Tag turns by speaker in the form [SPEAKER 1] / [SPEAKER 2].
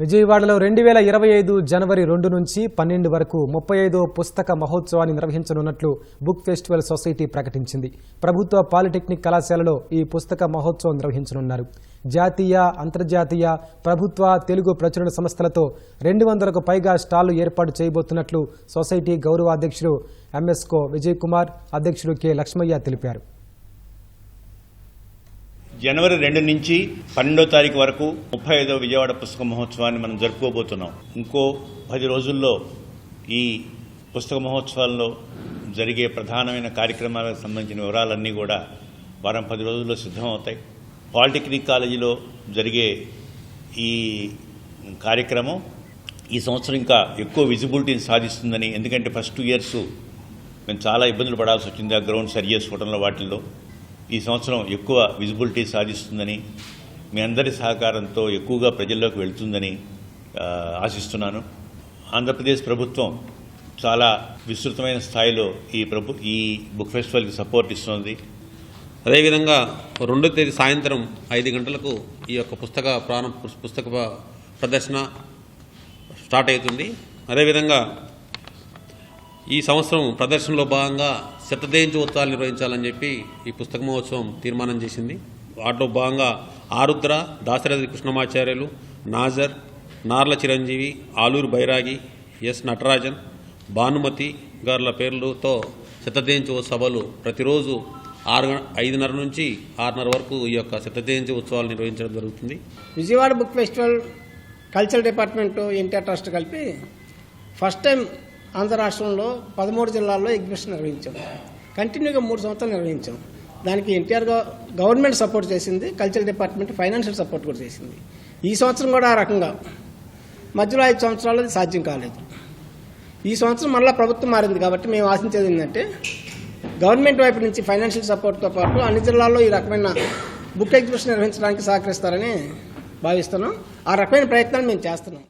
[SPEAKER 1] విజయవాడలో రెండు వేల ఇరవై ఐదు జనవరి రెండు నుంచి పన్నెండు వరకు ముప్పై ఐదో పుస్తక మహోత్సవాన్ని నిర్వహించనున్నట్లు బుక్ ఫెస్టివల్ సొసైటీ ప్రకటించింది. ప్రభుత్వ పాలిటెక్నిక్ కళాశాలలో ఈ పుస్తక మహోత్సవం నిర్వహించనున్నారు. జాతీయ అంతర్జాతీయ ప్రభుత్వ తెలుగు ప్రచురణ సంస్థలతో రెండు వందలకు పైగా స్టాళ్ళు ఏర్పాటు చేయబోతున్నట్లు సొసైటీ గౌరవ అధ్యక్షుడు ఎంఎస్కో విజయ్ కుమార్ అధ్యక్షుడు కె లక్ష్మయ్య తెలిపారు.
[SPEAKER 2] జనవరి రెండు నుంచి పన్నెండో తారీఖు వరకు ముప్పై ఐదో విజయవాడ పుస్తక మహోత్సవాన్ని మనం జరుపుకోబోతున్నాం. ఇంకో పది రోజుల్లో ఈ పుస్తక మహోత్సవాల్లో జరిగే ప్రధానమైన కార్యక్రమాలకు సంబంధించిన వివరాలన్నీ కూడా వారం పది రోజుల్లో సిద్ధమవుతాయి. పాలిటెక్నిక్ కాలేజీలో జరిగే ఈ కార్యక్రమం ఈ సంవత్సరం ఇంకా ఎక్కువ విజిబిలిటీని సాధిస్తుందని ఎందుకంటే ఫస్ట్ టూ ఇయర్స్ మేము చాలా ఇబ్బందులు పడాల్సి వచ్చింది ఆ గ్రౌండ్ సరి చేసుకోవడంలో వాటిల్లో. ఈ సంవత్సరం ఎక్కువ విజిబిలిటీ సాధిస్తుందని మీ అందరి సహకారంతో ఎక్కువగా ప్రజల్లోకి వెళ్తుందని ఆశిస్తున్నాను. ఆంధ్రప్రదేశ్ ప్రభుత్వం చాలా విస్తృతమైన స్థాయిలో ఈ ప్రభు ఈ బుక్ ఫెస్టివల్కి సపోర్ట్ ఇస్తుంది.
[SPEAKER 3] అదేవిధంగా రెండో తేదీ సాయంత్రం ఐదు గంటలకు ఈ యొక్క పుస్తక ప్రారంభ పుస్తక ప్రదర్శన స్టార్ట్ అవుతుంది. అదేవిధంగా ఈ సంవత్సరం ప్రదర్శనలో భాగంగా శతజయంతి ఉత్సవాలు నిర్వహించాలని చెప్పి ఈ పుస్తక మహోత్సవం తీర్మానం చేసింది. వాటిలో భాగంగా ఆరుద్ర దాశరథి కృష్ణమాచార్యులు నాజర్ నార్ల చిరంజీవి ఆలూరు బైరాగి ఎస్ నటరాజన్ భానుమతి గారుల పేర్లతో శతజయంతి సభలు ప్రతిరోజు ఆరు ఐదున్నర నుంచి ఆరున్నర వరకు ఈ యొక్క శతజయంతి ఉత్సవాలు నిర్వహించడం జరుగుతుంది.
[SPEAKER 4] Vijayawada book festival cultural department NTR trust కలిపి ఫస్ట్ టైం ఆంధ్ర రాష్ట్రంలో పదమూడు జిల్లాల్లో ఎగ్జిబిషన్ నిర్వహించాం. కంటిన్యూగా మూడు సంవత్సరాలు నిర్వహించాం. దానికి ఎన్టీఆర్ గవర్నమెంట్ సపోర్ట్ చేసింది కల్చరల్ డిపార్ట్మెంట్ ఫైనాన్షియల్ సపోర్ట్ కూడా చేసింది. ఈ సంవత్సరం కూడా ఆ రకంగా. మధ్యలో ఐదు సంవత్సరాలు అది సాధ్యం కాలేదు. ఈ సంవత్సరం మళ్ళీ ప్రభుత్వం మారింది కాబట్టి మేము ఆశించేది ఏంటంటే గవర్నమెంట్ వైపు నుంచి ఫైనాన్షియల్ సపోర్ట్తో పాటు అన్ని జిల్లాల్లో ఈ రకమైన బుక్ ఎగ్జిబిషన్ నిర్వహించడానికి సహకరిస్తారని భావిస్తున్నాం. ఆ రకమైన ప్రయత్నాలు మేము చేస్తున్నాం.